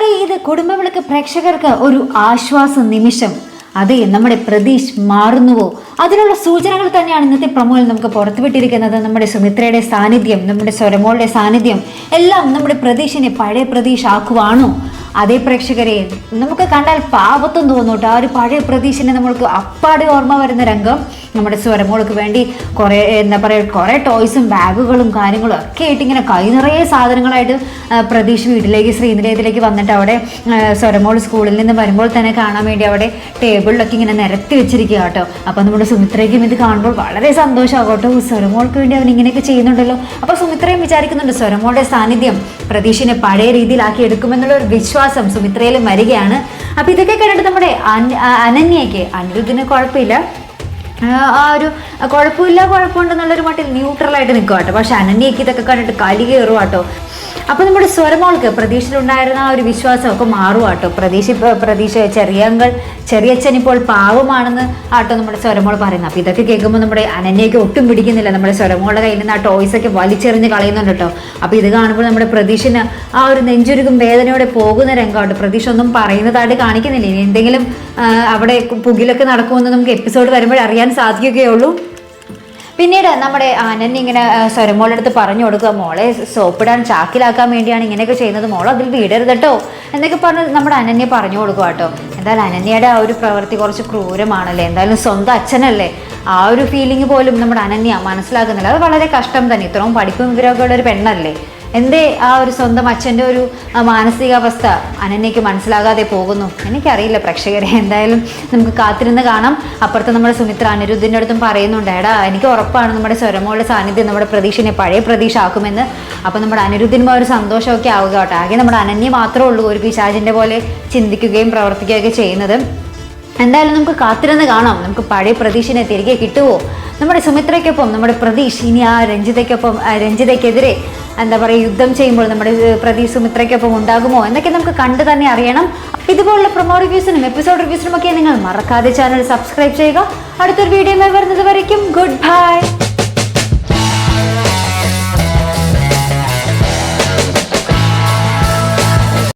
കൂട്ടുകാരെ ഇത് കുടുംബവിളക്ക് പ്രേക്ഷകർക്ക് ഒരു ആശ്വാസ നിമിഷം. അതെ നമ്മുടെ പ്രതീഷ് മാറുന്നുവോ? അതിനുള്ള സൂചനകൾ തന്നെയാണ് ഇന്നത്തെ പ്രമോയിൽ നമുക്ക് പുറത്തുവിട്ടിരിക്കുന്നത്. നമ്മുടെ സുമിത്രയുടെ സാന്നിധ്യം നമ്മുടെ സ്വരമോളുടെ സാന്നിധ്യം എല്ലാം നമ്മുടെ പ്രതീഷിനെ പഴയ പ്രതീഷ് ആക്കുവാണോ? അതേ പ്രേക്ഷകരെ നമുക്ക് കണ്ടാൽ പാപത്വം തോന്നൂട്ടോ. ആ ഒരു പഴയ പ്രതീക്ഷനെ നമ്മൾക്ക് അപ്പാടെ ഓർമ്മ വരുന്ന രംഗം നമ്മുടെ സ്വരമോൾക്ക് വേണ്ടി കുറേ എന്താ പറയുക കുറേ ടോയ്സും ബാഗുകളും കാര്യങ്ങളും ഒക്കെ ആയിട്ട് ഇങ്ങനെ കൈ നിറയെ സാധനങ്ങളായിട്ട് പ്രതീക്ഷ വീട്ടിലേക്ക് ശ്രീനിലയത്തിലേക്ക് വന്നിട്ട് അവിടെ സ്വരമോൾ സ്കൂളിൽ നിന്ന് വരുമ്പോൾ തന്നെ കാണാൻ വേണ്ടി അവിടെ ടേബിളിലൊക്കെ ഇങ്ങനെ നിരത്തി വെച്ചിരിക്കുക കേട്ടോ അപ്പോൾ നമ്മുടെ സുമിത്രയ്ക്കും ഇത് കാണുമ്പോൾ വളരെ സന്തോഷമാകും കേട്ടോ സ്വരമോൾക്ക് വേണ്ടി അവൻ ഇങ്ങനെയൊക്കെ ചെയ്യുന്നുണ്ടല്ലോ. അപ്പോൾ സുമിത്രയും വിചാരിക്കുന്നുണ്ട് സ്വരമോളുടെ സാന്നിധ്യം പ്രതീക്ഷനെ പഴയ രീതിയിലാക്കി എടുക്കുമെന്നുള്ള ഒരു വിശ്വാസം സുമിത്രയിലും വരികയാണ്. അപ്പോൾ ഇതൊക്കെ കണ്ടിട്ട് നമ്മുടെ അന- അനന്യയ്ക്ക് അനിരുദ്ധിന് കുഴപ്പമില്ല. ആ ആ ഒരു കുഴപ്പമില്ല കുഴപ്പമുണ്ടെന്നുള്ളൊരു മട്ടിൽ ന്യൂട്രലായിട്ട് നിൽക്കുക കേട്ടോ പക്ഷെ അനന്യയ്ക്ക് ഇതൊക്കെ കണ്ടിട്ട് കലി കയറുക കേട്ടോ അപ്പോൾ നമ്മുടെ സ്വരമോൾക്ക് പ്രതീക്ഷയിലുണ്ടായിരുന്ന ആ ഒരു വിശ്വാസമൊക്കെ മാറും ആട്ടോ പ്രതീക്ഷ പ്രതീക്ഷ ചെറിയങ്ങൾ ചെറിയച്ഛൻ ഇപ്പോൾ പാവമാണെന്ന് ആട്ടോ നമ്മുടെ സ്വരമോൾ പറയുന്നത്. അപ്പോൾ ഇതൊക്കെ കേൾക്കുമ്പോൾ നമ്മുടെ അനന്യയ്ക്ക് ഒട്ടും പിടിക്കുന്നില്ല. നമ്മുടെ സ്വരമോളുടെ കയ്യിൽ നിന്ന് ആ ടോയ്സ് ഒക്കെ വലിച്ചെറിഞ്ഞ് കളയുന്നുണ്ട് കേട്ടോ. അപ്പോൾ ഇത് കാണുമ്പോൾ നമ്മുടെ പ്രതീക്ഷന് ആ ഒരു നെഞ്ചുരുക്കും വേദനയോടെ പോകുന്ന രംഗമായിട്ട് പ്രതീക്ഷ ഒന്നും പറയുന്നതായിട്ട് കാണിക്കുന്നില്ല. ഇനി എന്തെങ്കിലും അവിടെ പുകിലൊക്കെ നടക്കുമെന്ന് നമുക്ക് എപ്പിസോഡ് വരുമ്പോൾ അറിയാൻ സാധിക്കുകയുള്ളൂ. പിന്നീട് നമ്മുടെ അനന്യ ഇങ്ങനെ സ്വരമോളുടെ അടുത്ത് പറഞ്ഞു കൊടുക്കുക മോളെ സോപ്പിടാൻ ചാക്കിലാക്കാൻ വേണ്ടിയാണ് ഇങ്ങനെയൊക്കെ ചെയ്യുന്നത്. മോൾ അതിൽ വീടരുത് കേട്ടോ എന്നൊക്കെ പറഞ്ഞ് നമ്മുടെ അനന്യ പറഞ്ഞു കൊടുക്കുക കേട്ടോ. എന്തായാലും അനന്യയുടെ ആ ഒരു പ്രവൃത്തി കുറച്ച് ക്രൂരമാണല്ലേ? എന്തായാലും സ്വന്തം അച്ഛനല്ലേ? ആ ഒരു ഫീലിംഗ് പോലും നമ്മുടെ അനന്യ മനസ്സിലാക്കുന്നില്ല. അത് വളരെ കഷ്ടം തന്നെ. ഇത്രയും പഠിപ്പും വിവരമൊക്കെ ഉള്ള ഒരു പെണ്ണല്ലേ? എന്തേ ആ ഒരു സ്വന്തം അച്ഛന്റെ ഒരു മാനസികാവസ്ഥ അനന്യയ്ക്ക് മനസ്സിലാകാതെ പോകുന്നു? എനിക്കറിയില്ല പ്രേക്ഷകരെ. എന്തായാലും നമുക്ക് കാത്തിരുന്ന് കാണാം. അപ്പുറത്ത് നമ്മുടെ സുമിത്ര അനിരുദ്ധിന്റെ അടുത്തും പറയുന്നുണ്ട് എടാ എനിക്ക് ഉറപ്പാണ് നമ്മുടെ സ്വരമോളുടെ സാന്നിധ്യം നമ്മുടെ പ്രതീക്ഷനെ പഴയ പ്രതീക്ഷ ആക്കുമെന്ന് അപ്പോൾ നമ്മുടെ അനിരുദ്ധിനും ഒരു സന്തോഷമൊക്കെ ആവുക കേട്ടോ. ആകെ നമ്മുടെ അനന്യ മാത്രമേ ഉള്ളൂ ഒരു പിശാചിന്റെ പോലെ ചിന്തിക്കുകയും പ്രവർത്തിക്കുകയൊക്കെ ചെയ്യുന്നത്. എന്തായാലും നമുക്ക് കാത്തിരുന്ന് കാണാം. നമുക്ക് പഴയ പ്രതീക്ഷനെ തിരികെ കിട്ടുമോ നമ്മുടെ സുമിത്രയ്ക്കൊപ്പം നമ്മുടെ പ്രതീഷ് ഇനി ആ രഞ്ജിതയ്ക്കൊപ്പം രഞ്ജിതയ്ക്കെതിരെ എന്താ പറയുക യുദ്ധം ചെയ്യുമ്പോൾ നമ്മുടെ പ്രതി സുമിത്രയ്ക്കൊപ്പം ഉണ്ടാകുമോ? എന്നൊക്കെ നമുക്ക് കണ്ടു തന്നെ അറിയണം. ഇതുപോലുള്ള പ്രൊമോ റിവ്യൂസിനും എപ്പിസോഡ് റിവ്യൂസിനും ഒക്കെ നിങ്ങൾ മറക്കാതെ ചാനൽ സബ്സ്ക്രൈബ് ചെയ്യുക. അടുത്തൊരു വീഡിയോ വരുന്നത് വരയ്ക്കും. Good bye